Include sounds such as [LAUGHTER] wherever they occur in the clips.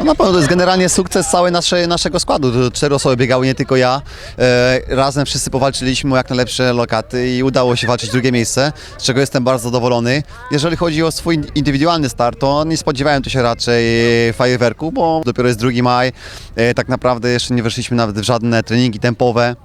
No na pewno to jest generalnie sukces całej naszej, naszego składu. Cztery osoby biegały, nie tylko ja. E, razem wszyscy powalczyliśmy o jak najlepsze lokaty i udało się walczyć drugie miejsce, z czego jestem bardzo zadowolony. Jeżeli chodzi o swój indywidualny start, to nie spodziewałem tu się raczej fajerwerku, bo dopiero jest 2 maj. E, tak naprawdę jeszcze nie weszliśmy nawet w żadne treningi tempowe.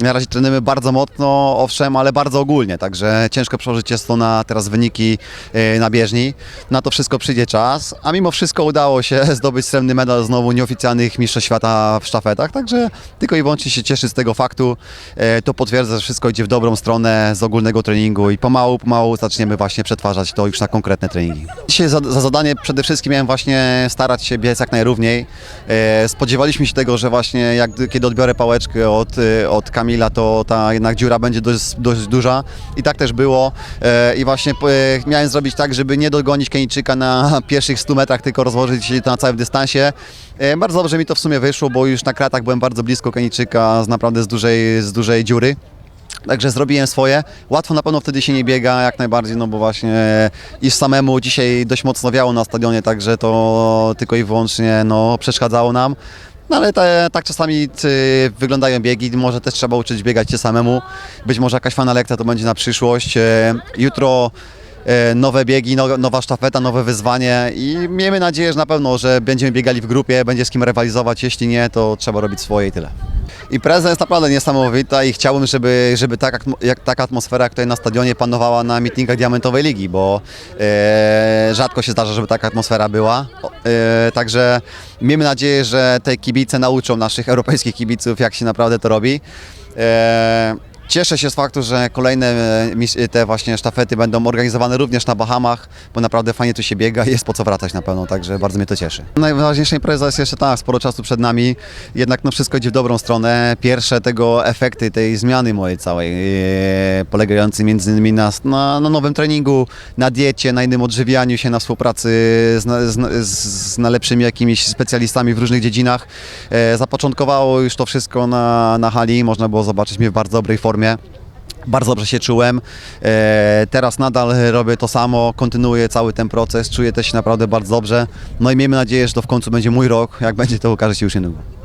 Na razie trenujemy bardzo mocno, owszem, ale bardzo ogólnie, także ciężko przełożyć jest to na teraz wyniki e, na bieżni. Na to wszystko przyjdzie czas, a mimo wszystko udało się [LAUGHS] zdobyć srebrny medal znowu nieoficjalnych mistrzostw świata w sztafetach, także tylko i wyłącznie się cieszy z tego faktu. E, To potwierdza, że wszystko idzie w dobrą stronę z ogólnego treningu i pomału, pomału zaczniemy właśnie przetwarzać to już na konkretne treningi. Dzisiaj za, za zadanie przede wszystkim miałem właśnie starać się biec jak najrówniej. E, Spodziewaliśmy się tego, że właśnie jak, kiedy odbiorę pałeczkę od, od Kamila, to ta jednak dziura będzie dość, dość duża i tak też było. E, I właśnie e, miałem zrobić tak, żeby nie dogonić Kenijczyka na [LAUGHS] pierwszych 100 metrach, tylko rozłożyć się to na całym dystansie. E, Bardzo dobrze mi to w sumie wyszło, bo już na kratach byłem bardzo blisko Kenijczyka z naprawdę z dużej, z dużej dziury. Także zrobiłem swoje. Łatwo na pewno wtedy się nie biega, jak najbardziej, no bo właśnie iż samemu dzisiaj dość mocno wiało na stadionie, także to tylko i wyłącznie no, przeszkadzało nam. No ale te, tak czasami y, wyglądają biegi, może też trzeba uczyć biegać się samemu. Być może jakaś fana lekcja to będzie na przyszłość. E, Jutro e, nowe biegi, no- nowa sztafeta, nowe wyzwanie i miejmy nadzieję, że na pewno, że będziemy biegali w grupie, będzie z kim rywalizować, jeśli nie, to trzeba robić swoje i tyle. Impreza jest naprawdę niesamowita i chciałbym, żeby, żeby atmo- jak, taka atmosfera jak tutaj na stadionie panowała na meetingach Diamentowej Ligi, bo e, rzadko się zdarza, żeby taka atmosfera była. O, także miejmy nadzieję, że te kibice nauczą naszych europejskich kibiców, jak się naprawdę to robi. E, Cieszę się z faktu, że kolejne e, mis- te właśnie sztafety będą organizowane również na Bahamach, bo naprawdę fajnie tu się biega i jest po co wracać na pewno, także bardzo mnie to cieszy. Najważniejsza impreza jest jeszcze tak, sporo czasu przed nami, jednak no wszystko idzie w dobrą stronę. Pierwsze tego efekty tej zmiany mojej całej, e, polegającej między innymi na, na, na nowym treningu, na diecie, na innym odżywianiu się, na współpracy z, z, z, najlepszymi jakimiś specjalistami w różnych dziedzinach. E, zapoczątkowało już to wszystko na, na hali, można było zobaczyć mnie w bardzo dobrej formie. Bardzo dobrze się czułem. E, teraz nadal robię to samo, kontynuuję cały ten proces, czuję też się naprawdę bardzo dobrze. No i miejmy nadzieję, że to w końcu będzie mój rok. Jak będzie, to okaże się już niedługo.